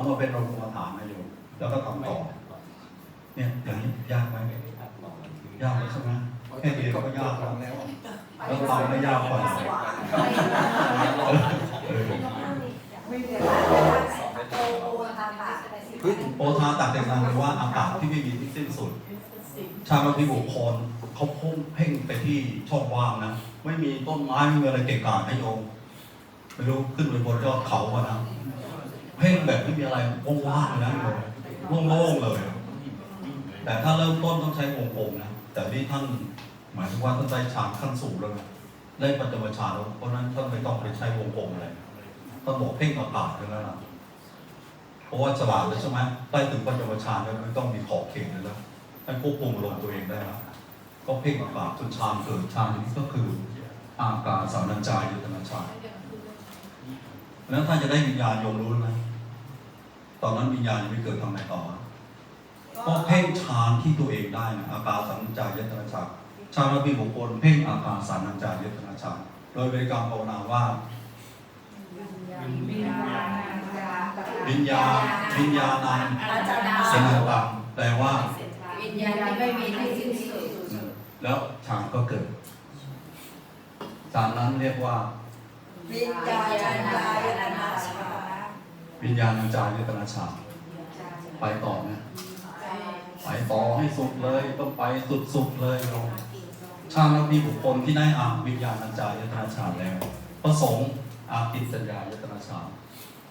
เอามาเป็นโรงกรรมฐานนะโยมแล้วก็ทำต่อเนี่ยอย่างนี้ยากไหมยากไหมใช่ไหมแค่เดียวก็ยากแล้วแล้วทำไม่ยากกว่าไม่เรียนโอโอทาตัดแต่งงานแปลว่าอากาศที่ไม่มีที่สิ้นสุด ชาวพิบุคคลเขาพุ่งเพ่งไปที่ช่องว่างนะ ไม่มีต้นไม้ไม่มีอะไรเกะกะให้โยมไม่รู้ขึ้นไปบนยอดเขาอะนะ เพ่งแบบไม่มีอะไรว่างๆเลยนะโยมโล่งๆเลย แต่ถ้าเริ่มต้นต้องใช้วงกลมนะ แต่นี่ท่านหมายถึงว่าท่านได้ฌานขั้นสูงแล้วนะได้ปัจจุบันฌานแล้วเพราะนั้นท่านไม่ต้องไปใช้วงกลมอะไรท่านบอกเพ่งอากาศแล้วนะเพราะว่าฉลาดแล้วใช่ไหมได้ถึงปัจจุบันฌานแล้วไม่ต้องมีขอบเขตเลยแล้วให้ควบคุมอารมณ์ตัวเองได้แล้วก็เพ่งอากาศจนฌานเกิดฌานนี้ก็คืออากาศสามัญจายยุตนาฌานแล้วถ้าจะได้วิญญาณโยมรู้ไหม ตอนนั้นวิญญาณยังไม่เกิดทำไงต่อก็เพ่งฌานที่ตัวเองได้นะอาการสัญจายตนะฌานฌานระบีบุคคลเพ่งอาการสัญจายตนะฌานโดยบริกรรมภาวนาว่าวิญญาณวิญญาณวิญญาณังอาจารย์สนังตังแปลว่าวิญญาณไม่มีที่สิ้นสุดแล้วฌานก็เกิดฌานนั้นเรียกว่าวิญญาณยตนาชา วิญญาณังจายตนะฌาไปต่อนะไปต่อให้สุดเลยต้องไปสุดๆเลยโยมฌานระบีบุคคลที่ได้อาวิญญาณังจายตนะฌาแล้วประสงค์อากิสัญญายตนาฌา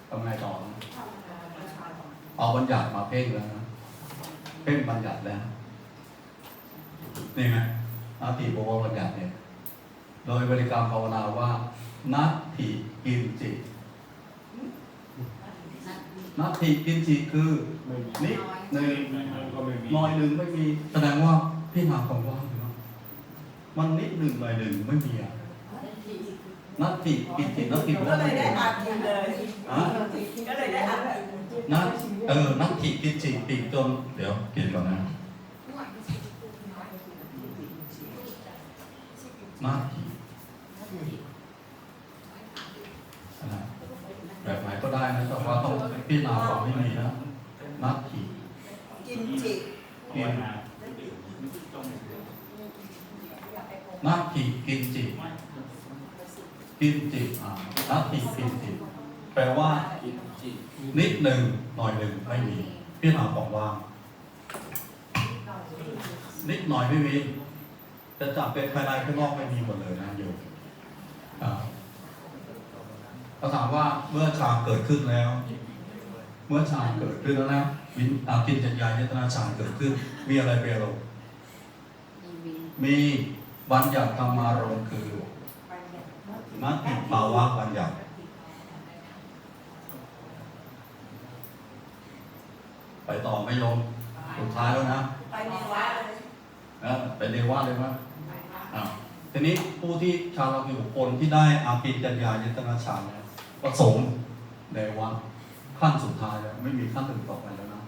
ทำไงต่อนะเอาบัญญัติมาเพ่งแล้วนะเพ่งบัญญัติแล้วนี่ไงอาติโบวบัญญัติเนี่ยโดยบริกรรมภาวนาว่านัตถิกินจิ นัตถิกินจิคือนิดหนึ่งน้อยหนึ่งไม่มีแสดงว่าพี่นาความว่างอยู่เนาะมันนิดหนึ่งหน่อยหนึ่งไม่มีอะนัตถิกินจินัตถิก็เลยได้อ่านกินเลยอะก็เลยได้อ่านนัตเออนัตถิกินจิปีกจนเดี๋ยวกินก่อนนะนัตถิอ่าแบบไหนก็ได้นะแต่ว่าต้อง พิจารณาฟังให้ดีนะนัตถิกินจิกินนัตถิกินจิกินจิอ่านัตถิกินจิแปลว่านิดหนึ่งหน่อยหนึ่งไม่มีพิจารณาของว่างนิดหน่อยไม่มีจะจับเป็นภายในข้างนอกไม่มีหมดเลยนะโยมอ่าเขาถามว่าเมื่อฌานเกิดขึ้นแล้ว เมื่อฌานเกิดขึ้นแล้วนะวิญอากินจัญญายตนาฌานเกิดขึ้น มีอะไรเป็นอารมณ์มีบัญญัติธรรมารมณ์คือมัตติภาวะบัญญัติไปต่อไม่ยอมสุดท้ายแล้วนะไปในวัดเลยนะไปเรียกว่าเลยว่าอ่าทีนี้ผู้ที่ชาวเราคือบุคคลที่ได้อาปิจัญญายตนาฌานแล้วประสงค์ในวัด ขั้นสุดท้ายแล้ว ไม่มีขั้นอื่นต่อไปแล้วนะ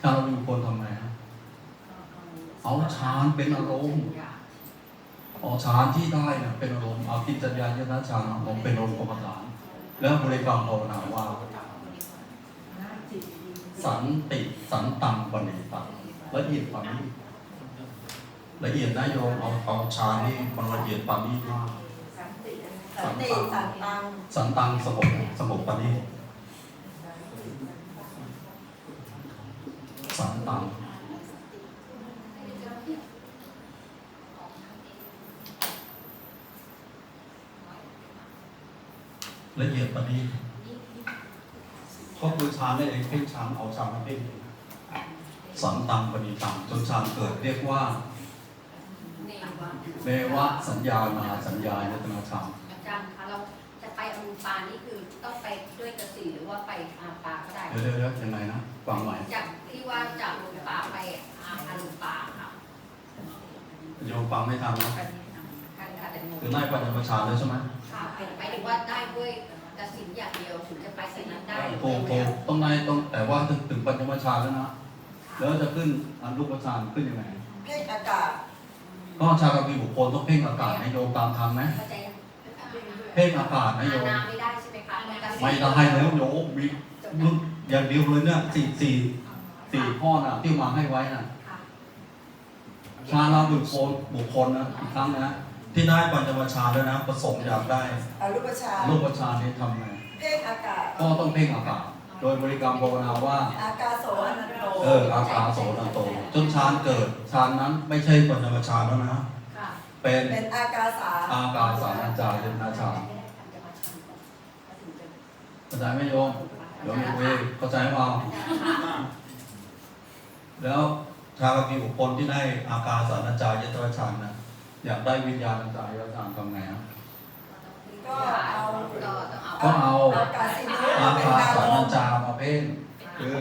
ชาวเราคือบุคคลทำไงฮะเอาฌานเป็นอารมณ์เอาฌานที่ได้นะเป็นอารมณ์อาปิจัญญายตนาฌานผมเป็นอารมณ์กรรมฐาน แล้วบริกรรมภาวนาว่า สันติสันตังปณิตังละเอียดกว่านี้ละเอียดนะโยมเอาเอาชานี่มันละเอียดปานนี้มากสันติสันตังสันตังสงบสงบปานันตังละเอียดปานนี้ก็คือชาได้เองเพ่งชานเอาชานมาเพ่งสันตังปณิตังจนชานเกิดเรียกว่าเนวะสัญญานาสัญญายตนาฌานอาจารย์คะเราจะไปอรูปานี่คือต้องไปด้วยกระสีหรือว่าไปอาปาก็ได้ เดี๋ยวเดี๋ยวเดี๋ยวยังไงนะฟังใหม่จากที่ว่าจากอรูปาไปอาอารูปาค่ะ โยม ฟังไม่ทันนะท่านค่ะแต่งงคือได้ปัญญาประชาแล้วใช่ไหมค่ะเป็นไปหรือว่าได้ด้วยกระสินอย่างเดียวถึงจะไปสนันได้โทรโทรต้องได้ต้องแต่ว่าถึงถึงปัญญาประชาแล้วนะแล้วจะขึ้นอันรูปประชานขึ้นยังไงเพ่งอากาศก็ชาวกวีบุคคลต้องเพ่งอากาศให้โยมตามทันไหมเข้าใจยังเพ่งอากาศให้โยมนาไม่ได้ใช่ไหมคะมันกระสินไม่ได้แล้วโยมมีอย่างเดียวเลยเนี่ยสี่สี่สี่ข้อน่ะที่มาให้ไว้น่ะค่ะ ชาลาบุคคลบุคคลนะอีกครั้งนะที่ได้ปัญจวัชชาแล้วนะประสงค์อยากได้อรูปฌานรูปฌานนี้ทำไงเพ่งอากาศก็ต้องเพ่งอากาศ โดยบริกรรมภาวนาว่า อากาโสอนันโตเอออากาโสนันโต จนฌานเกิดฌานนั้นไม่ใช่ปัญจวัชชาแล้วนะค่ะเป็นเป็นอากาสาอากาสานัญจายนาฌานเข้าใจไหมโยมเดี๋ยวมีเวเข้าใจเปล่าแล้ว ชาวมีบุคคลที่ได้อากาสานัญจายตระฌานนะอยากได้วิญญาณัญจายตระฌานทำไงอะก็เอาก็ต้องเอาก็เอาอากาศสินุอาเป็นคาการสาลนัมญจามาเพ่งคือ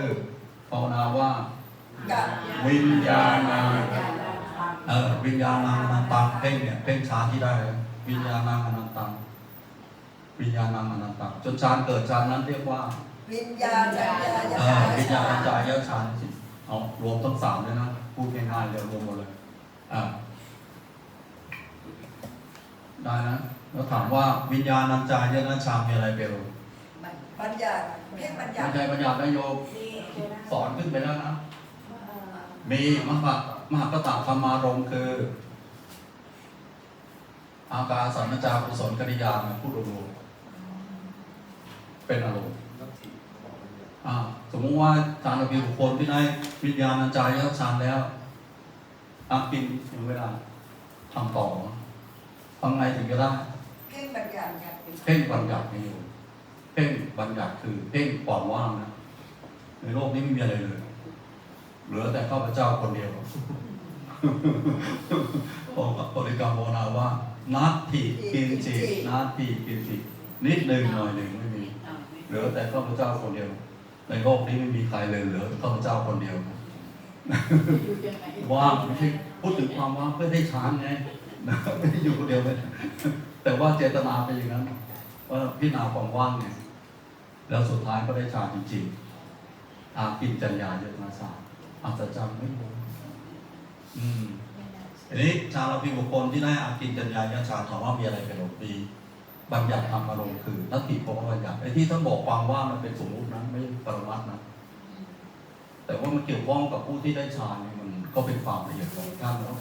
ภาวนาว่ากับวิญญาณังเออวิญญาณังอนันตังเพ่งเนี่ยเพ่งฌานที่ได้เลยวิญญาณังอนันตังวิญญาณังอนันตังจนฌานเกิดฌานนั้นเรียกว่า วิญญาณัญญายเออวิญญาณัญจายฌานสิ เอารวมทั้งสามเลยนะ พูดง่ายๆเดี๋ยวรวมหมดเลย อ่าได้นะแล้วถามว่าวิญญาณัญจายนะฌานมีอะไรเปลวบัญญัติเพ่งบัญญัไม่ติใช่ปัญญาได้โยมสอนขึ้นไปแล้วนะ มีมหามหากตะธรรมารมณ์คือ อาการสันนจากุศลกริยาเนี่ยพูดรวมๆเป็นอารมณ์อ่าสมมุติว่าฌานมีบุคคลที่ได้ วิญญาณัญจายฌานแล้วอากินยังไม่ได้ทำต่อทำไงถึงจะได้เพ่งบัญญัติเพ่งบัญญัติไม่อยู่เพ่งบัญญัติคือเพ่งความว่างนะในโลกนี้ไม่มีอะไรเลยเหลือแต่ข้าพเจ้าคนเดียวบอกกับบริกรรมภาวนาว่านัตถิกินจินัตถิกินจินิดหนึ่งหน่อยหนึ่งไม่มี เหลือแต่ข้าพเจ้าคนเดียว ในโลกนี้ไม่มีใครเลยเหลือข้าพเจ้าคนเดียว ว่างไม่ใช่พูดถึงความว่างเพื่อได้ฌานไงนะไม่ได้อยู่คนเดียวเลยแต่ว่าเจตนาเป็นอย่างนั้นว่าพิจารณาความว่างไงแล้วสุดท้ายก็ได้ฌานจริงๆอากินจัญญาเยอะมาศาสตร์อัศจรรย์ไม่รู้อืมอันนี้ชาลพิบุคคลที่ได้อากินจัญญายะฌานถามว่ามีอะไรเป็นหลงปี บัญญัติธรรมอารมณ์คือนัตถิภพบัญญัติไอ้ที่ท่านบอกความว่างมันเป็นสมมตินะไม่ปรมัตนะ แต่ว่ามันเกี่ยวข้องกับผู้ที่ได้ฌานเนี่ยมันก็เป็นความละเอียดของท่านแล้ว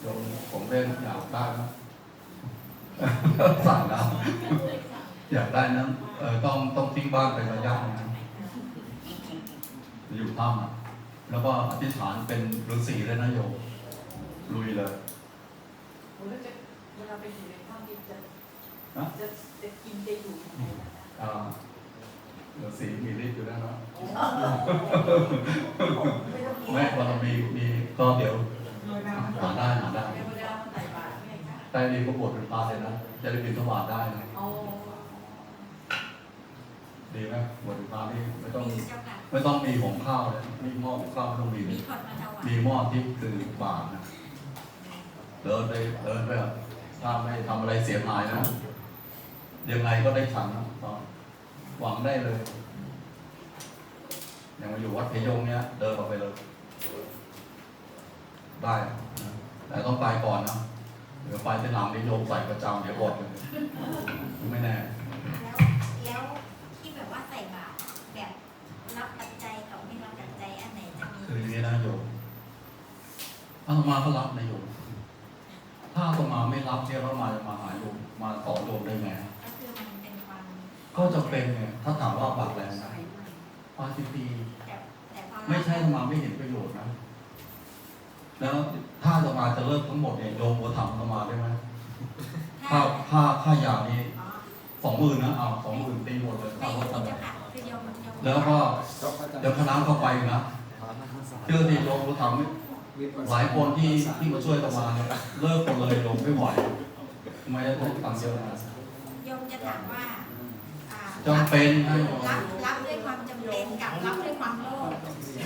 โยมผมเล่นอยากได้นะสั่งนะอยากได้นั้นเออต้องต้องทิ้งบ้านไประยะนะอยู่ถ้ำอะแล้วก็อธิษฐานเป็นฤาษีเลยนะโยมลุยเลย เวลาไปอยู่ในถ้ำนี่จะฮะจะจะกินจะอยู่ยังไงนะอ่าฤาษีมีฤทธิ์อยู่แล้วนะไม่ต้องกินแม่บารมีมีก็เดี๋ยวหาได้หาได้เวลาใส่บาตรไม่ค่ะใต้ดีก็บวชเป็นพระเลยนะจะได้บินสวาดได้นะเอาดีไหมบวชเป็นพระนี่ไม่ต้องมีเจ้าค่ะไม่ต้องมีของข้าวเลยมีหม้อของข้าวไม่ต้องมีเลมียคนมาถวายมีหม้อที่คือบาทนะเดินไปเดินไปแบบ ถ้าไม่ทำอะไรเสียหายนะยังไงก็ได้ฉันนะก็หวังได้เลย อย่างมาอยู่วัดเพยงเนี้ยเดินออกไปเลย ได้นะแต่ต้องไปก่อนนะเดี๋ยวไปเป็นหลังนิยมใส่ประจำเดี๋ยวอดเลยไม่แน่แล้วแล้วที่แบบว่าใส่บาตรแบบรับปัจจัยกับไม่รับปัจจัยอันไหนจะมีคืออย่างนี้นะโยมอาตมาก็รับนะโยม ถ้าอาตมาไม่ รับเนี่ยแล้วมาจะมาหาโยมมาสอนโยมได้ไงก็คือมันเป็นความก็จะเป็นไงถ้าถามว่าบาปแรงนะปาจิปีแต่แต่พอไม่ใช่อาตมาไม่เห็นประโยชน์นะ แล้วถ้าอาตมาจะเลิกทั้งหมดเนี่ยโยมโอถามอาตมาได้ไหมค่าถ้าค่าค่ายานี้อ๋อสองหมื่นนะเอาสองหมื่นตีหมดเลยไม่ค่าใช่รถเจ้าทำค่ะคือโยมโยมแล้วก็เดี๋ยวคณะเข้าไปนะเชื่อที่โยมโอถามไม่ หลายคนที่ที่มาช่วยอาตมาเนี่ยเลิกคนเลยโยมไม่ไหวทำไมต้องตังค์เยอะนะโยมจะถามว่าอ่าจำเป็นให้โยมรับรับด้วยความจำเป็นกับรับด้วยความโลภ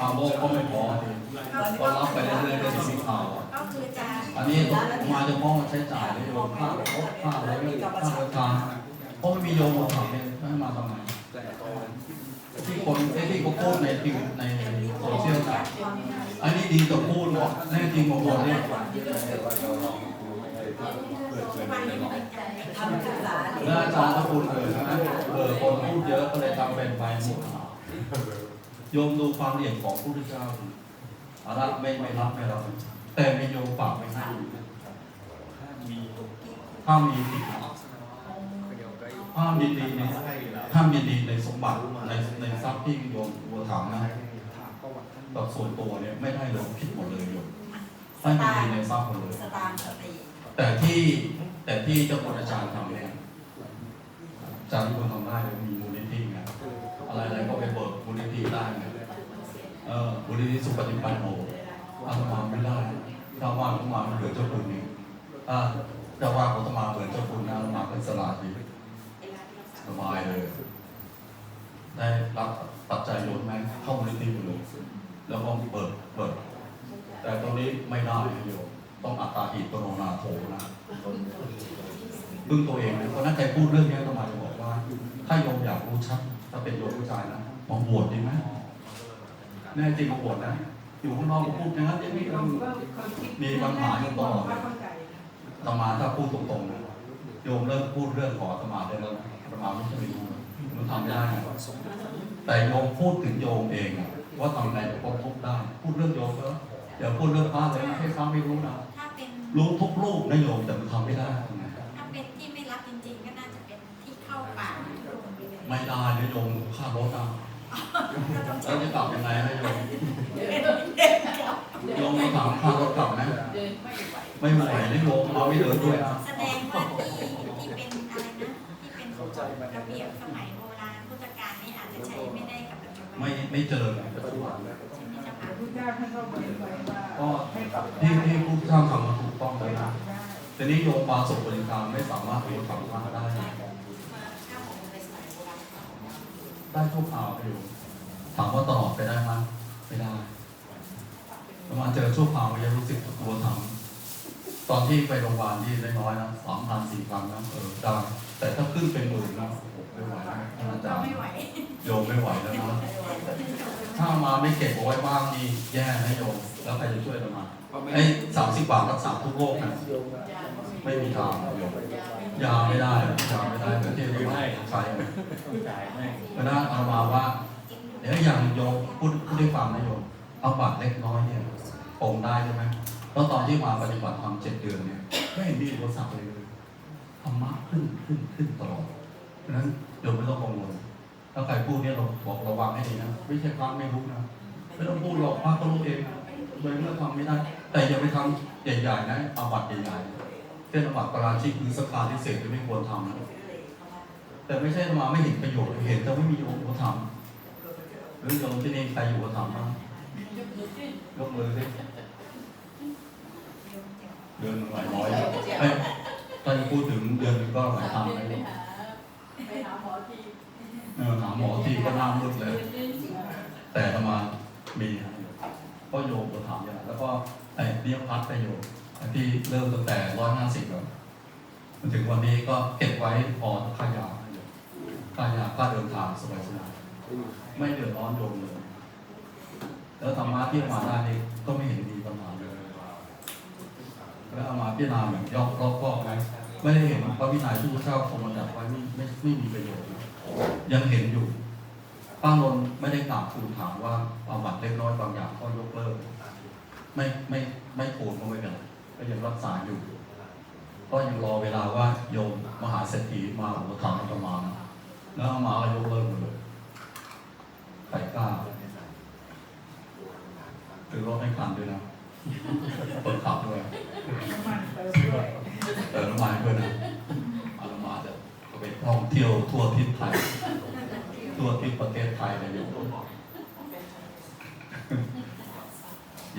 อาโมกก็ไม่พอทีก็ก็รับไปเรื่อยๆได้สิ่งข่าวก็คือจะอันนี้ต้องมาเฉพาะใช้จ่ายเลยโยมค่าพบค่าอะไรค่าบริการเพราะไม่มีโยมมาถามเนี่ยให้มาทำไมที่คนไอ้ที่เขาพูดในที่ในโซเชียล อันนี้ดีกว่าพูดว่าแน่จริงบางคนเนี่ยวันนี้มันใจทำศึกษาแล้วอาจารย์ก็พูดเลยนะเออคนพูดเยอะก็เลยทำเป็นไปหมดโยมดูความละเอียดของพระพุทธเจ้าอาละไม่ไม่รับไม่รับแต่มีโยมฝากไว้ให้ห้ามมีติดห้ามยินดีในห้ามยินดีในสมบัติในในทรัพย์ที่โยมบัวถามนะ กับส่วนตัวเนี่ยไม่ได้เลยผิดหมดเลยโยมให้ยินดีในทรัพย์หมดเลย สตางค์สติแต่ที่แต่ที่เจ้าคุณอาจารย์ทำเนี่ยอาจารย์ทุกคนทำได้เลยมีมูลนิธิไงอะไรอะไรก็ไปเบิกมูลนิธิได้ไงเออมูลนิธิสุปฏิปันโนอาตมาไม่ได้ถ้าว่าอาตมาเหลือเจ้าคุณนี่ถ้าจะว่าอาตมาเหมือนเจ้าคุณนะอาตมาเป็นสลาดดีสบายเลย ได้รับปัจจัยโยนไหมเข้ามูลนิธิหมดเลย แล้วก็เปิดเปิด แต่ตรงนี้ไม่ได้โยมต้องอัตตาหิตโนนาโถนะดึงตัวเองนะเพราะนั้นใครพูดเรื่องนี้ต้องมาจะบอกว่า ถ้าโยมอยากรู้ชัดถ้าเป็นโยมผู้ชายนะมาบวชดีไหมแน่จริงมาบวชนะ อยู่ข้างนอกก็พูดอย่างนั้นอย่างนี้เราก็คนคิดมีปัญหาอยู่ต่อตมาถ้าพูดตรงๆนะโยมเริ่มพูดเรื่องขอตมาได้แล้วนะอาตมาไม่ใช่ไม่รู้มันทำไม่ได้แต่โยมพูดถึงโยมเองอะ ว่าทำไงจะพ้นทุกข์ได้ พูดเรื่องโยมก็อย่าพูดเรื่องพระเลยนะให้พระไม่รู้นะถ้าเป็นรู้ทุกรูปนะโยมแต่มันทำไม่ได้ ถ้าเป็นที่ไม่รับจริง ๆ ก็น่าจะเป็นที่เข้าป่าไม่ได้นะโยมค่ารถอะแล้วจะกลับยังไงนะโยมโยมมาถามค่ารถกลับไหมเดินไม่ไหวไม่ไหวนะโยมมาไม่เดินด้วยนะแสดงว่าที่ที่เป็นอะไรนะที่เป็นระเบียบสมัยโบราณพุทธกาลนี่อาจจะใช้ไม่ได้กับปัจจุบัน ไม่ไม่เจอเลยใช่ไหมเจ้าพระค่ะพุทธเจ้าท่านก็บอกไว้ว่าก็ให้ปรับที่ที่ผู้สร้างทำมาถูกต้องไปเลยปนะรับได้แต่นี้โยมมาสุบริการไม่สามารถรู้ทำพระได้ ได้ทุกข่าวอยู่ถามว่าตลอดไปได้ไหมไม่ได้ประมาณเจอชั่วคราวยังรู้สึกตัวทำตอนที่ไปโรงพยาบาลที่ได้น้อยนะสามพันสี่พันนะเออได้แต่ถ้าขึ้นเป็นหมื่นนะโอ้โห ไม่ไหวนะท่านอาจารย์ไม่ไหวโยมไม่ไหวแล้วนะถ้ามาไม่เก็บเอาไว้บ้างนี่แย่นะโยม แล้วใครจะช่วยเรามาไอ้สามสิบบาทรักษาทุกโรคนะไม่มีทางนะโยมยาไม่ได้ยาไม่ได้เหมือนที่เราใช้ไหมจ่ายให้เพราะนั้นเอามาว่าเดี๋ยวอย่างโยมพูดพูดให้ฟังนะโยมเอาบัตรเล็กน้อยเนี่ยปรงได้ใช่ไหมเพราะตอนที่มาปฏิบัติธรรมเจ็ดเดือนเนี่ยไม่เห็นมีอุปสรรคเลยเลยธรรมะขึ้นขึ้นขึ้นตลอดเพราะฉะนั้น โยมไม่ต้องกังวลถ้าใครพูดเนี่ยเราบอกระวังให้ดีนะไม่ใช่พระไม่รู้นะไม่ต้องพูดหรอกพระก็รู้เองโดยเมื่อทำไม่ได้ แต่อย่าไปทำใหญ่ๆนะอาบัตรใหญ่ๆเช่นอาบัตรประราชิกหรือสกาที่เศษที่ไม่ควรทำนะแต่ไม่ใช่มาไม่เห็นประโยชน์เห็นแต่ไม่มีโยมอุปถัมภ์หรือโยมที่นี่ใครอยู่กับธรรมบ้างยกมือสิเดือนหนึ่งหลายร้อยเอ้ยถ้าจะพูดถึงเดือนก็หลายพันเลย ไปหาหมอที่ เออ หาหมอที่ก็หน้ามืดเลย แต่ประมาณมีนะก็โยมก็ถามอย่างแล้วก็ไอ้เลี้ยงพัดไปโยมไอ้ที่เริ่มตั้งแต่ร้อยห้าสิบแล้วมันถึงวันนี้ก็เก็บไว้พอค่ายาให้โยมค่ายาค่าเดินทางสบายๆไม่เดือดร้อนโยมเลย แล้วธรรมะที่มาได้นี่ก็ไม่เห็นมีปัญหาเลยแล้วเอามาพิจารณาแบบยอกรอบคอบไหมไม่ได้เห็นพระวินัยที่พระเจ้าทรงบัญญัติไว้ไม่ไม่ไม่มีประโยชน์นะ ยังเห็นอยู่ ป้านนท์ไม่ได้กราบทูลถามว่าเอาบัตรเล็กน้อยบางอย่างก็ยกเลิก ไม่ไม่ไม่ทูลก็ไม่เป็นไรก็ยังรักษาอยู่ ก็ยังรอเวลาว่าโยมมหาเศรษฐีมาอุปถัมภ์อาตมานะแล้วเอามาก็ยกเลิกหมดเลยใครกล้าคือรถให้คันด้วยนะเปิดขับด้วยน้ำมันเติมด้วยเติมน้ำมันด้วยนะอาตมาจะ ไปท่องเที่ยวทั่วทิศไทย ทั่วทิศประเทศไทยเลยโยม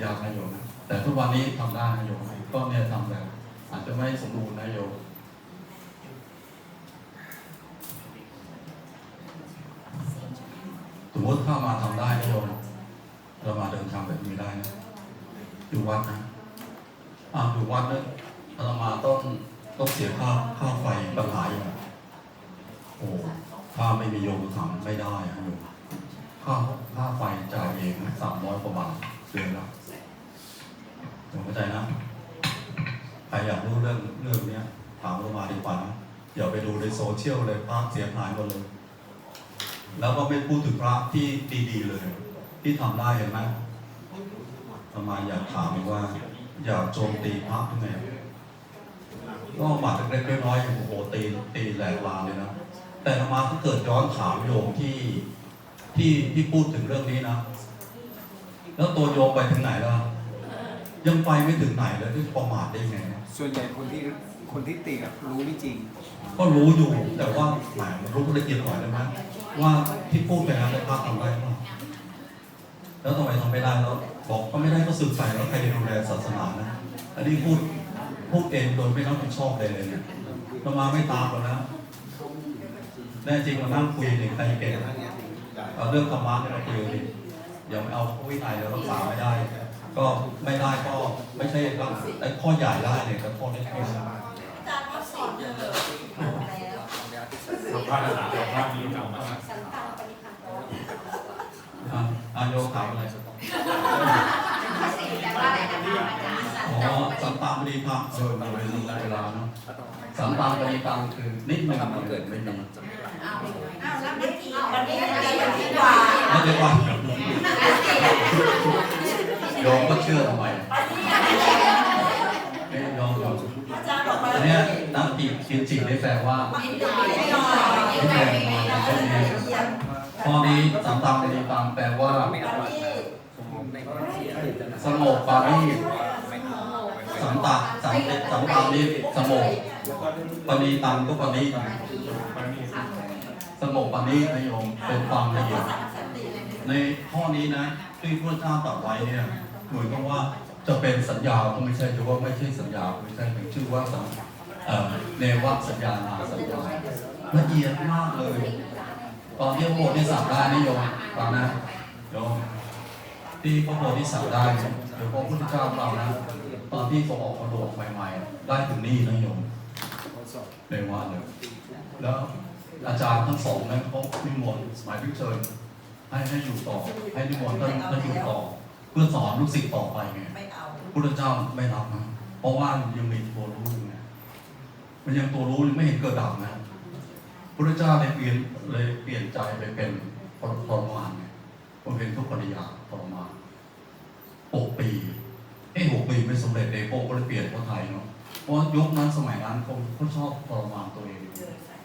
ยากนะโยมนะแต่ทุกวันนี้ทำได้นะโยมก็เนี่ยทำแบบอาจจะไม่สมบูรณ์นะโยมสมมติถ้ามาทำได้นะโยมเรามาเดินทางแบบนี้ได้นะอยู่วัดนะอ่าอยู่วัดเนี่ยเรามาต้องต้องเสียค่าค่าไฟปัญหาอย่าง ไม่มีโยมทำไม่ได้อะโยมค่าค่าไฟจ่ายเองสามร้อยกว่าบาทเดือนละโยมเข้าใจนะ ใครอยากรู้เรื่องเรื่องเนี้ย ถามเรามาดีกว่านะอย่าไปดูในโซเชียลเลยพระเสียหายหมดเลย แล้วก็ไม่พูดถึงพระที่ดีๆเลย ที่ทำได้เห็นไหมประมาอยากถามว่า อยากโจมตีพระยังไงก็บาดเล็กๆน้อยๆอย่างโอ้โหตีตีแหลกลาเลยนะ แต่อามาก็เกิดย้อนถามโยมที่ที่ที่พูดถึงเรื่องนี้นะ แล้วตัวโยมไปถึงไหนแล้ว ยังไปไม่ถึงไหนเลยที่ประมาทได้ไงส่วนใหญ่คนที่คนที่ติดอะรู้ไม่จริง ก็รู้อยู่ แต่ว่าแหมรู้ละเอียดหน่อยได้ไหมว่าที่พูดไปนั้นในภาพทำได้ไหมแล้วทำไมทำไม่ได้แล้วบอกก็ไม่ได้ก็สืบไปแล้วใครจะดูแลศาสนานะ อันนี้พูดพูดเองโดยไม่รับผิดชอบเลยเลยเนี่ยเรามาไม่ตามแล้วนะแน่จริงมานั่งคุยเด็กใครเก่งเอาเรื่องธรรมะเนี่ยเราคุยกันดิอย่าไปเอาวินัยแล้วรักษาไม่ได้ ก็ไม่ได้ก็ไม่ใช่ก็ไอ้ข้อใหญ่ได้เนี่ยแต่ข้อเล็กๆอาจารย์ว่าสอนเถอะแล้วสัมภาษณ์ถามสัมภาษณ์นี้เก่ามากสันตังปณิพันธ์อะอาโยถามอะไรภาษีแปลว่าอะไรนะคะอาจารย์ สันอ๋อตังปณิสัมตามปณีพังเออมันเป็นเวลาเนาะสัมตามปณีพังคือนิดหนึงมันเกิดไม่มีอ้าวอ้าวแล้วนาทีวันนี้นานาทีทีวันดีที่กกว่าว่าแล้วจะว่าโยมก็เชื่อทำไมไม่ยอมยอมอาจารย์บอกว่าอันเนี้ยนักกีกินจิได้แปลว่าไม่ได้ไม่ได้ไม่ได้ไม่ได้ข้อนี้สัมตามปณีพังแปลว่าวันนี้สงบปารีส สัมตาสัมสัมตานี้สงปณีตังก็ปณีสมงปณีนโยมเป็นความละเอียดในข้อนี้นะที่พระเจ้าตรัสไว้เนี่ยเหมือนกับว่าจะเป็นสัญญาก็ไม่ใช่จะว่าไม่ใช่สัญญาไม่ใช่เป็นชื่อว่าสัญเนวสัญญานาสัญญาละเอียดมากเลย ตอนที่พระโพธิสัตว์ได้นิยมฟังนะโยมที่พระโพธิสัตว์ได้เนี่ยเดี๋ยวพระพุทธเจ้าเรานะ ตอนที่ทรงออกมาโลกใหม่ๆได้ถึงนี่นะโยมเนวะเลยแล้วอาจารย์ทั้งสองนั้นเขานิมนต์หมายถึงเชิญให้ให้อยู่ต่อ ให้นิมนต์ท่านท่านอยู่ต่อ เพื่อสอนลูกศิษย์ต่อไปไงพุทธเจ้าไม่รับนะเพราะว่ายังมีตัวรู้อยู่ไงมันยังตัวรู้ยังไม่เห็นเกิดดับนะพุทธเจ้าเลยเปลี่ยนเลยเปลี่ยนใจไปเป็นทรมานไงมันเป็นทุกขริยาทรมานหกปี เอ้หกปีไม่สำเร็จเองโอ้ก็เลยเปลี่ยนพระไทยเนาะเพราะยุคนั้นสมัยนั้นเขาเขาชอบทรมานตัวเอง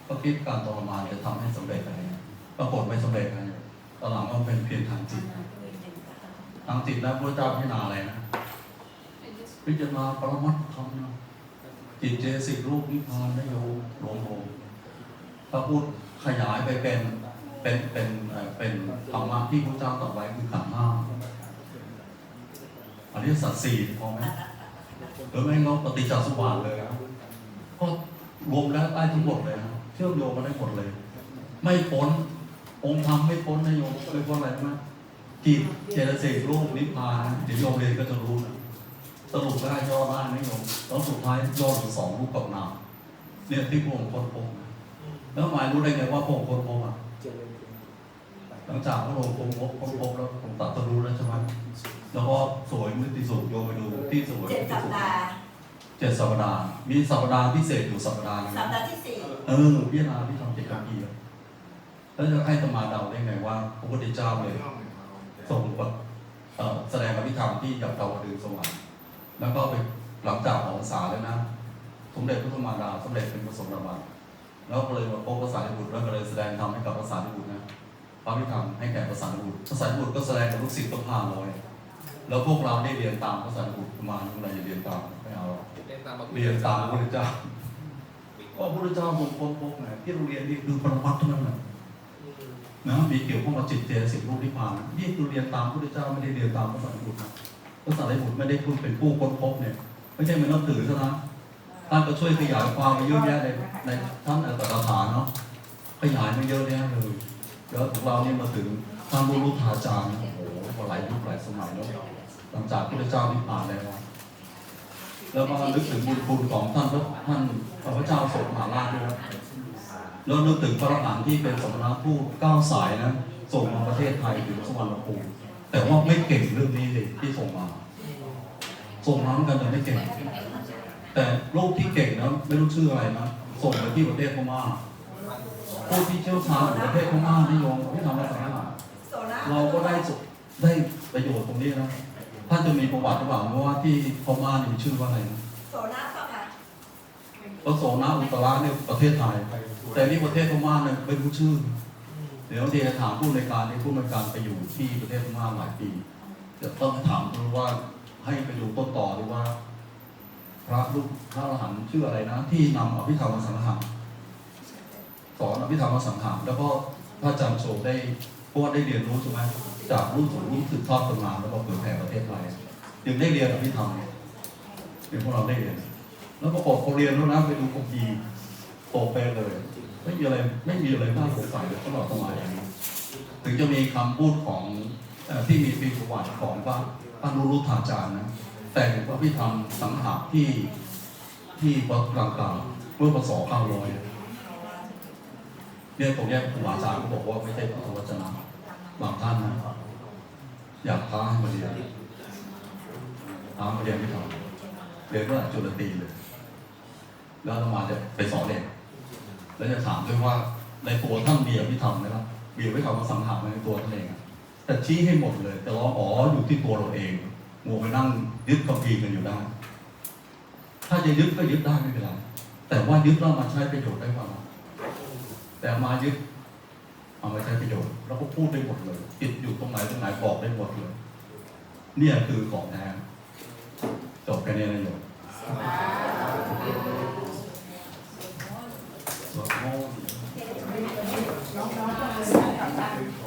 ก็คิดการทรมานจะทำให้สำเร็จอะไรเงี้ยปรากฏไม่สำเร็จนะตอนหลังก็เป็นเพียงทางจิตทางจิตแล้วพระเจ้าพิจารณาอะไรนะพิจารณาปรมัตถธรรมนะจิตเจสิกรูปนิพพานนโยโลโมพระพุทธขยายไปเป็นเป็นเป็นเอ่อเป็นธรรมะที่พระเจ้าตรัสไว้คือขันธ์ห้า อริยสัจสี่พอไหมหรือไม่เราปฏิจจสมุปบาทเลยนะก็รวมแล้วได้ทั้งหมดเลยนะเชื่อมโยงมาได้หมดเลย ไม่พ้นองค์ธรรมไม่พ้นนโยมเลยว่าอะไรรู้ไหมจิตเจตสิกรูปนิพพานนะเดี๋ยวโยมเรียนก็จะรู้นะสรุปได้ย่อได้ไหมโยมแล้วสุดท้ายย่อถึงสองรูปกับนามเนี่ยที่พระองค์ค้นพบนะแล้วหมายรู้ได้ไงว่าพระองค์ค้นพบอะหลังจากพระองค์ค้นพบค้นพบแล้วผมตัดสรู้แล้วใช่ไหม แล้วก็สวยมุติสุขโยมไปดูที่สวยเจ็ดมุติสัปสุขดาห์เจ็ดสัปดาห์มีสัปดาห์พิเศษอยู่สัปดาห์หนึงสัปดาห์ที่สี่เออพิจารณาที่ทำเจ็ดกับปีอะแล้วจะให้ตมาเดาได้ไงว่าพระพุทธเจ้าเลยทรงแบบเอ่อแสดงอภิธรรมที่ยับดาวดึงสวรรค์แล้วก็ไปหลังจากออกพรรษาแล้วนะสมเด็จพระธรรมารดาสมเด็จเป็นพระสมเด็จบัณฑิตแล้วก็เลยมาพบพระสารีบุตรแล้วก็เลยแสดงธรรมให้กับพระสารีบุตรนะพระพิธรรมให้แก่พระสารีบุตรพระสารีบุตรก็แสดงกับลูกศิษย์ต้องพาร้อย แล้วพวกเราได้เรียนตามพระสารีบุตรประมาณเท่าไหร่จะเรียนตามไม่เอาหรอกเรียนตามพระพุทธเจ้าก็พระพุทธเจ้าทรงค้นพบไงที่โรงเรียนนี่คือปรมัตถ์เท่านั้นแหละนะมีเกี่ยวข้องกับจิตเจตสิกรูปนิพพานนี่คือเรียนตามพระพุทธเจ้าไม่ได้เรียนตามพระสารีบุตรนะพระสารีบุตรไม่ได้พูดเป็นผู้ค้นพบเนี่ยไม่ใช่มันต้องถือซะนะท่านก็ช่วยขยายความมาเยอะแยะในในท่านอัตถกถาเนาะขยายมาเยอะแยะเลยแล้วของเราเนี่ยมาถึงท่านบุรุษาจารย์เนี่ยโอ้โหหลายยุคหลายสมัยแล้วห ลังจากพระเจ้านิพพานแล้ว แล้วก็นึกถึงบุญคุณของท่านพระท่านพระเจ้าสมหาราชด้วยนะแล้วนึกถึงพระอรหันต์ที่เป็นสมณผู้ก้าวสายนะส่งมาประเทศไทยถึงสวรรณภูมิแต่ว่าไม่เก่งเรื่องนี้เลยที่ส่งมาส่งมาเหมือนกันแต่ไม่เก่ง แต่ลูกที่เก่งนะไม่รู้ชื่ออะไรนะส่งไปที่ประเทศพม่าผู้ที่เชี่ยวชาญของประเทศพม่านิยมที่ทำมาสารโซล่าเราก็ได้ได้ประโยชน์ตรงนี้นะ ท่านจะมีประวัติหรือเปล่าว่าที่พม่านี่มีชื่อว่าอะไรนะโซล่าเปล่าคะพระโสนาอุตระเนี่ยประเทศไทย แต่นี่ประเทศพม่าเนี่ยไม่รู้ชื่อ เดี๋ยวเดียถามผู้ในวยการที่ผู้ในวยการไปอยู่ที่ประเทศพม่าหลายปีจะต้องถามดูว่าให้ไปดูต้นต่อดูว่า พระลูกพระอรหันต์ชื่ออะไรนะ ที่นำอภิธรรมสังฆารสอนอภิธรรมสังฆารแล้วก็พระอาจารย์โชได้เพราะว่าได้เรียนรู้ใช่ไหม จากรุ่นสู่รุ่นสืบทอดกันมาแล้วก็เผยแผ่ประเทศไทยจึงได้เรียนอภิธรรมเนี่ยเรียนพวกเราได้เรียน แล้วปรากฏพอเรียนแล้วนะไปดูคดีโตไปเลย ไม่มีอะไรไม่มีอะไรน่าสงสัยเลยตลอดสมัยอย่างนี้ถึงจะมีคำพูดของที่มีปีประวัติของพระพระนุรุทธาจารย์นะแต่งพระพิธรรมสังหารที่ที่วัดกลางกลางเมื่อพศเก้าร้อยเนี่ยตรงนี้ครูอาจารย์ก็บอกว่าไม่ใช่พุทธวจนะบางท่านนะ อยากท้าให้มาเรียนท้ามาเรียนไม่ทำเรียนเมื่อจุลตรีเลย แล้วอามาจะไปสอนเด็กแล้วจะถามด้วยว่าในตัวท่านมีอภิธรรมไหมล่ะมีอภิธรรมมาสังหารในตัวท่านเองแต่ชี้ให้หมดเลย แต่เราอ๋ออยู่ที่ตัวเราเองมัวไปนั่งยึดคำพีกันอยู่ได้ถ้าจะยึดก็ยึดได้ไม่เป็นไรแต่ว่ายึดแล้วมาใช้ประโยชน์ได้เปล่าแต่มายึด เอามาใช้ประโยชน์แล้วก็พูดได้หมดเลย ติดอยู่ตรงไหนตรงไหนบอกได้หมดเลยเนี่ยคือของแท้จบกันนี่นะโยมสวดมนต์